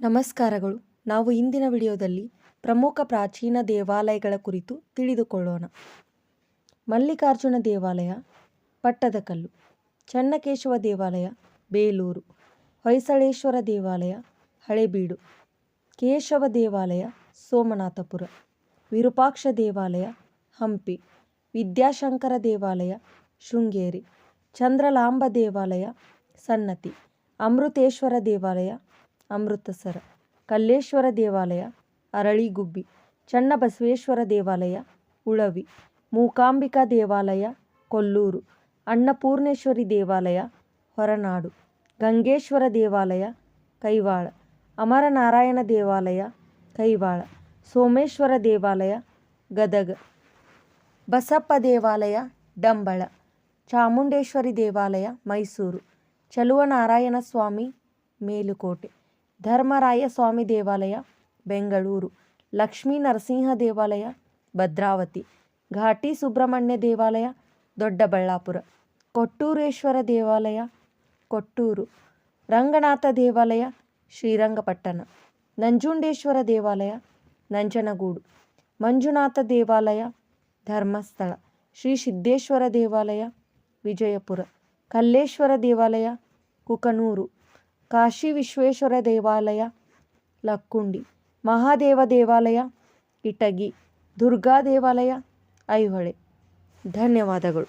ನಮಸ್ಕಾರಗಳು. ನಾವು ಇಂದಿನ ವಿಡಿಯೋದಲ್ಲಿ ಪ್ರಮುಖ ಪ್ರಾಚೀನ ದೇವಾಲಯಗಳ ಕುರಿತು ತಿಳಿದುಕೊಳ್ಳೋಣ. ಮಲ್ಲಿಕಾರ್ಜುನ ದೇವಾಲಯ ಪಟ್ಟದಕಲ್ಲು ಚನ್ನಕೇಶವ ದೇವಾಲಯ, ಬೇಲೂರು, ಹೊಯ್ಸಳೇಶ್ವರ ದೇವಾಲಯ, ಹಳೆಬೀಡು, ಕೇಶವ ದೇವಾಲಯ, ಸೋಮನಾಥಪುರ, ವಿರೂಪಾಕ್ಷ ದೇವಾಲಯ, ಹಂಪಿ, ವಿದ್ಯಾಶಂಕರ ದೇವಾಲಯ, ಶೃಂಗೇರಿ, ಚಂದ್ರಲಾಂಬ ದೇವಾಲಯ, ಸನ್ನತಿ, ಅಮೃತೇಶ್ವರ ದೇವಾಲಯ ಅಮೃತಸರ, ಕಲ್ಲೇಶ್ವರ ದೇವಾಲಯ, ಅರಳಿಗುಬ್ಬಿ, ಚನ್ನಬಸವೇಶ್ವರ ದೇವಾಲಯ, ಉಳವಿ, ಮೂಕಾಂಬಿಕಾ ದೇವಾಲಯ, ಕೊಲ್ಲೂರು, ಅನ್ನಪೂರ್ಣೇಶ್ವರಿ ದೇವಾಲಯ, ಹೊರನಾಡು, ಗಂಗೇಶ್ವರ ದೇವಾಲಯ, ಕೈವಾಳ, ಅಮರನಾರಾಯಣ ದೇವಾಲಯ, ಕೈವಾಳ, ಸೋಮೇಶ್ವರ ದೇವಾಲಯ, ಗದಗ, ಬಸಪ್ಪ ದೇವಾಲಯ, ಡಂಬಳ, ಚಾಮುಂಡೇಶ್ವರಿ ದೇವಾಲಯ, ಮೈಸೂರು, ಚಲುವನಾರಾಯಣ ಸ್ವಾಮಿ, ಮೇಲುಕೋಟೆ. ಧರ್ಮರಾಯ ಸ್ವಾಮಿ ದೇವಾಲಯ, ಬೆಂಗಳೂರು. ಲಕ್ಷ್ಮೀ ನರಸಿಂಹ ದೇವಾಲಯ, ಭದ್ರಾವತಿ. ಘಾಟಿ ಸುಬ್ರಹ್ಮಣ್ಯ ದೇವಾಲಯ, ದೊಡ್ಡಬಳ್ಳಾಪುರ. ಕೊಟ್ಟೂರೇಶ್ವರ ದೇವಾಲಯ, ಕೊಟ್ಟೂರು. ರಂಗನಾಥ ದೇವಾಲಯ, ಶ್ರೀರಂಗಪಟ್ಟಣ. ನಂಜುಂಡೇಶ್ವರ ದೇವಾಲಯ, ನಂಜನಗೂಡು. ಮಂಜುನಾಥ ದೇವಾಲಯ, ಧರ್ಮಸ್ಥಳ. ಶ್ರೀ ಸಿದ್ದೇಶ್ವರ ದೇವಾಲಯ, ವಿಜಯಪುರ. ಕಲ್ಲೇಶ್ವರ ದೇವಾಲಯ, ಕುಕನೂರು. ಕಾಶಿ ವಿಶ್ವೇಶ್ವರ ದೇವಾಲಯ ಲಕ್ಕುಂಡಿ ಮಹಾದೇವ ದೇವಾಲಯ ಇಟಗಿ ದುರ್ಗಾ ದೇವಾಲಯ ಐಹೊಳೆ. ಧನ್ಯವಾದಗಳು.